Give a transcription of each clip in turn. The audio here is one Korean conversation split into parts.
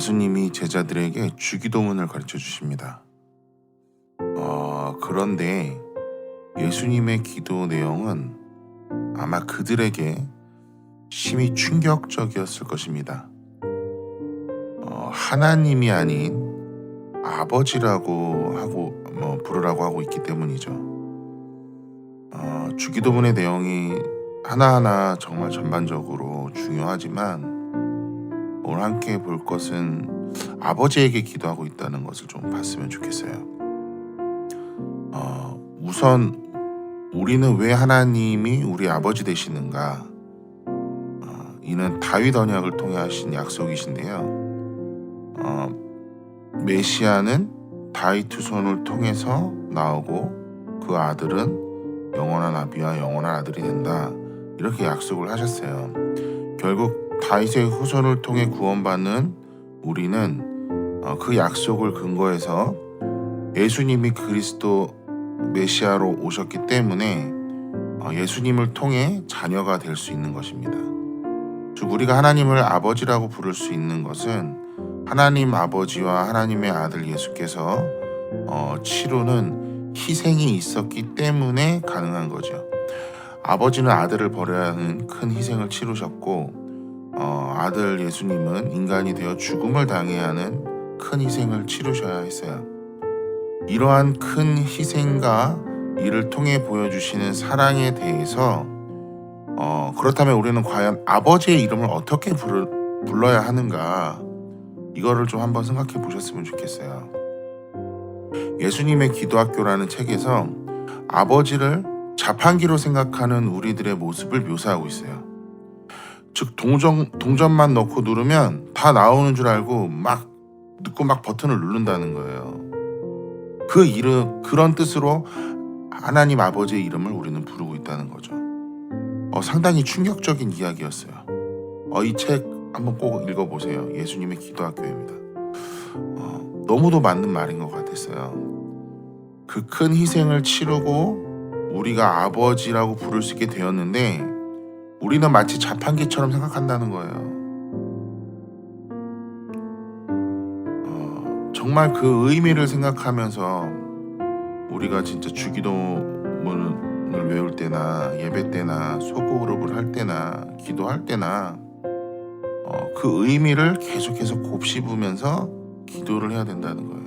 예수님이 제자들에게 주기도문을 가르쳐 주십니다. 어, 그런데 예수님의 기도 내용은 아마 그들에게 심히 충격적이었을 것입니다. 어, 하나님이 아닌 아버지라고 하고 뭐 부르라고 하고 있기 때문이죠. 어, 주기도문의 내용이 하나하나 정말 전반적으로 중요하지만 오늘 함께 볼 것은 아버지에게 기도하고 있다는 것을 좀 봤으면 좋겠어요. 어, 우선 우리는 왜 하나님이 우리 아버지 되시는가? 어, 이는 다윗 언약을 통해 하신 약속이신데요. 어, 메시아는 다윗 후손을 통해서 나오고 그 아들은 영원한 아비와 영원한 아들이 된다. 이렇게 약속을 하셨어요. 결국 다윗의 후손을 통해 구원받는 우리는 어, 그 약속을 근거해서 예수님이 그리스도 메시아로 오셨기 때문에 어, 예수님을 통해 자녀가 될 수 있는 것입니다. 즉 우리가 하나님을 아버지라고 부를 수 있는 것은 하나님 아버지와 하나님의 아들 예수께서 어, 치르는 희생이 있었기 때문에 가능한 거죠. 아버지는 아들을 버려야 하는 큰 희생을 치르셨고 어, 아들 예수님은 인간이 되어 죽음을 당해야 하는 큰 희생을 치르셔야 했어요. 이러한 큰 희생과 이를 통해 보여주시는 사랑에 대해서 어, 그렇다면 우리는 과연 아버지의 이름을 어떻게 부르, 불러야 하는가 이거를 좀 한번 생각해 보셨으면 좋겠어요. 예수님의 기도학교라는 책에서 아버지를 자판기로 생각하는 우리들의 모습을 묘사하고 있어요. 즉 동전 동전만 넣고 누르면 다 나오는 줄 알고 막 듣고 막 버튼을 누른다는 거예요. 그 이름 그런 뜻으로 하나님 아버지의 이름을 우리는 부르고 있다는 거죠. 어, 상당히 충격적인 이야기였어요. 어, 이 책 한번 꼭 읽어보세요. 예수님의 기도학교입니다. 어, 너무도 맞는 말인 것 같았어요. 그 큰 희생을 치르고 우리가 아버지라고 부를 수 있게 되었는데 우리는 마치 자판기처럼 생각한다는 거예요. 어, 정말 그 의미를 생각하면서 우리가 진짜 주기도문을 외울 때나 예배 때나 소그룹을 할 때나 기도할 때나 어, 그 의미를 계속해서 곱씹으면서 기도를 해야 된다는 거예요.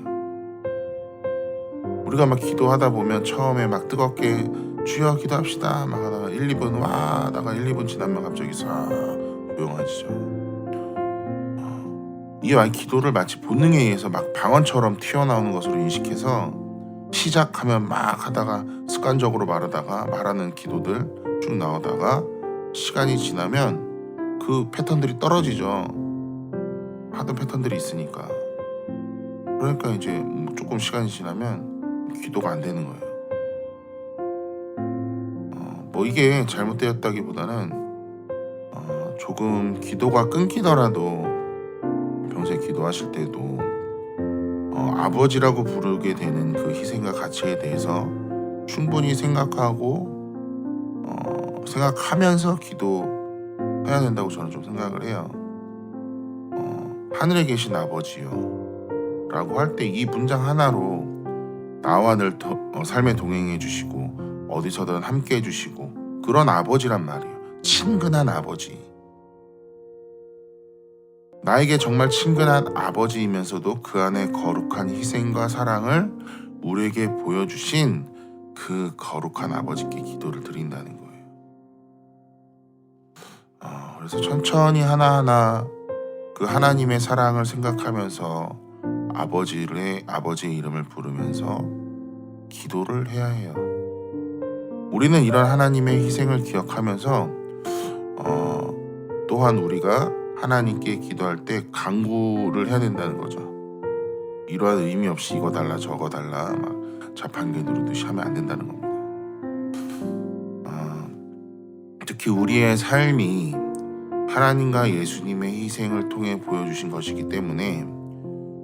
우리가 막 기도하다 보면 처음에 막 뜨겁게 주여 기도합시다 막 하다가 1, 2분 와 하다가 1, 2분 지나면 갑자기 싹 조용해지죠. 어, 이게 만 기도를 마치 본능에 의해서 막 방언처럼 튀어나오는 것으로 인식해서 시작하면 막 하다가 습관적으로 말하다가 말하는 기도들 쭉 나오다가 시간이 지나면 그 패턴들이 떨어지죠. 하던 패턴들이 있으니까. 그러니까 이제 뭐 조금 시간이 지나면 기도가 안 되는 거예요. 어, 뭐 이게 잘못되었다기보다는 어, 조금 기도가 끊기더라도 평소에 기도하실 때도 어, 아버지라고 부르게 되는 그 희생과 가치에 대해서 충분히 생각하고 어, 생각하면서 기도해야 된다고 저는 좀 생각을 해요. 어, 하늘에 계신 아버지요. 라고 할 때 이 문장 하나로 나와 늘 더- 어, 삶에 동행해 주시고 어디서든 함께 해 주시고 그런 아버지란 말이에요. 친근한 아버지. 나에게 정말 친근한 아버지이면서도 그 안에 거룩한 희생과 사랑을 우리에게 보여주신 그 거룩한 아버지께 기도를 드린다는 거예요. 어, 그래서 천천히 하나하나 그 하나님의 사랑을 생각하면서 아버지의 아버지의 이름을 부르면서 기도를 해야 해요. 우리는 이런 하나님의 희생을 기억하면서 어, 또한 우리가 하나님께 기도할 때 강구를 해야 된다는 거죠. 이러한 의미 없이 이거 달라 저거 달라 막 자판기 누르듯이 하면 안 된다는 겁니다. 아, 특히 우리의 삶이 하나님과 예수님의 희생을 통해 보여주신 것이기 때문에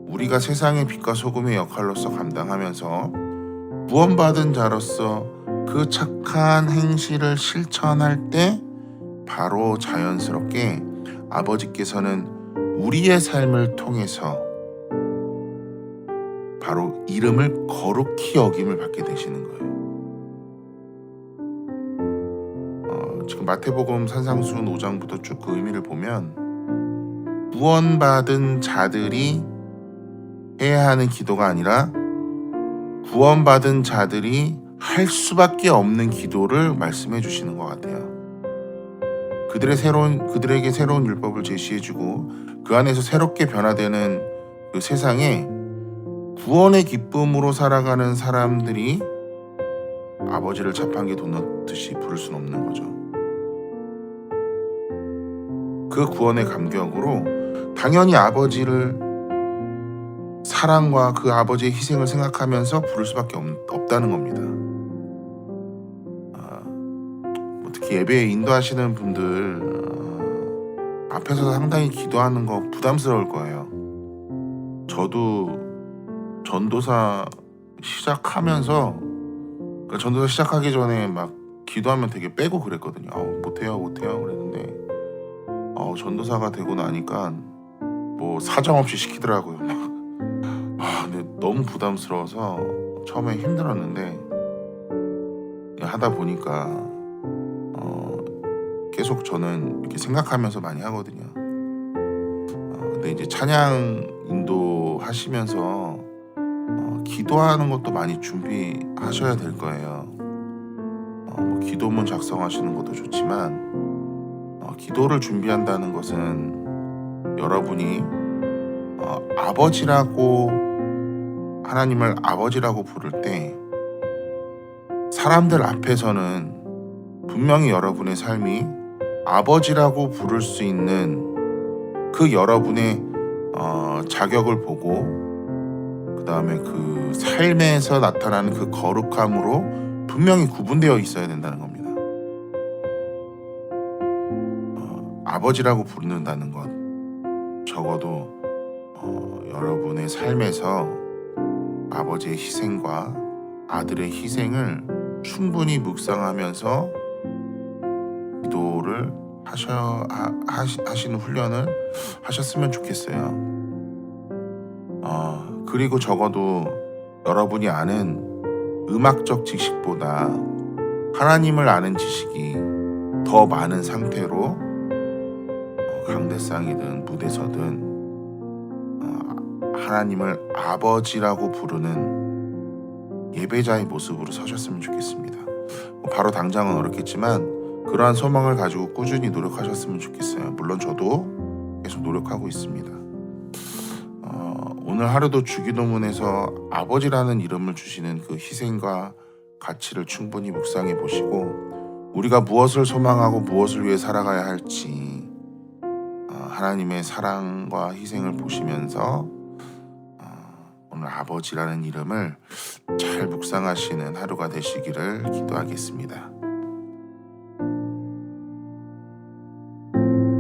우리가 세상의 빛과 소금의 역할로서 감당하면서 구원받은 자로서 그 착한 행실을 실천할 때 바로 자연스럽게 아버지께서는 우리의 삶을 통해서 바로 이름을 거룩히 여김을 받게 되시는 거예요. 어, 지금 마태복음 산상수훈 5장부터 쭉 그 의미를 보면 구원받은 자들이 해야 하는 기도가 아니라 구원받은 자들이 할 수밖에 없는 기도를 말씀해 주시는 것 같아요. 그들의 새로운 그들에게 새로운 율법을 제시해 주고 그 안에서 새롭게 변화되는 그 세상에 구원의 기쁨으로 살아가는 사람들이 아버지를 자판기 도넛듯이 부를 수는 없는 거죠. 그 구원의 감격으로 당연히 아버지를 사랑과 그 아버지의 희생을 생각하면서 부를 수밖에 없, 없다는 겁니다. 특히 예배에 인도하시는 분들 어, 앞에서 상당히 기도하는 거 부담스러울 거예요. 저도 전도사 시작하면서 그러니까 전도사 시작하기 전에 막 기도하면 되게 빼고 그랬거든요. 아우, 못해요, 못해요 그랬는데 어, 전도사가 되고 나니까 뭐 사정 없이 시키더라고요. 막. 아, 근데 너무 부담스러워서 처음에 힘들었는데 하다 보니까 어, 계속 저는 이렇게 생각하면서 많이 하거든요. 어, 근데 이제 찬양 인도 하시면서 어, 기도하는 것도 많이 준비하셔야 될 거예요. 어, 뭐 기도문 작성하시는 것도 좋지만 어, 기도를 준비한다는 것은 여러분이 어, 아버지라고 하나님을 아버지라고 부를 때 사람들 앞에서는 분명히 여러분의 삶이 아버지라고 부를 수 있는 그 여러분의 어, 자격을 보고 그 다음에 그 삶에서 나타나는 그 거룩함으로 분명히 구분되어 있어야 된다는 겁니다. 어, 아버지라고 부른다는 것 적어도 어, 여러분의 삶에서 아버지의 희생과 아들의 희생을 충분히 묵상하면서 기도를 하셔 하, 하시, 하시는 훈련을 하셨으면 좋겠어요. 어, 그리고 적어도 여러분이 아는 음악적 지식보다 하나님을 아는 지식이 더 많은 상태로 어, 강대상이든 무대서든 어, 하나님을 아버지라고 부르는 예배자의 모습으로 서셨으면 좋겠습니다. 뭐 바로 당장은 어렵겠지만 그러한 소망을 가지고 꾸준히 노력하셨으면 좋겠어요. 물론 저도 계속 노력하고 있습니다. 어, 오늘 하루도 주기도문에서 아버지라는 이름을 주시는 그 희생과 가치를 충분히 묵상해 보시고 우리가 무엇을 소망하고 무엇을 위해 살아가야 할지 어, 하나님의 사랑과 희생을 보시면서 어, 오늘 아버지라는 이름을 잘 묵상하시는 하루가 되시기를 기도하겠습니다.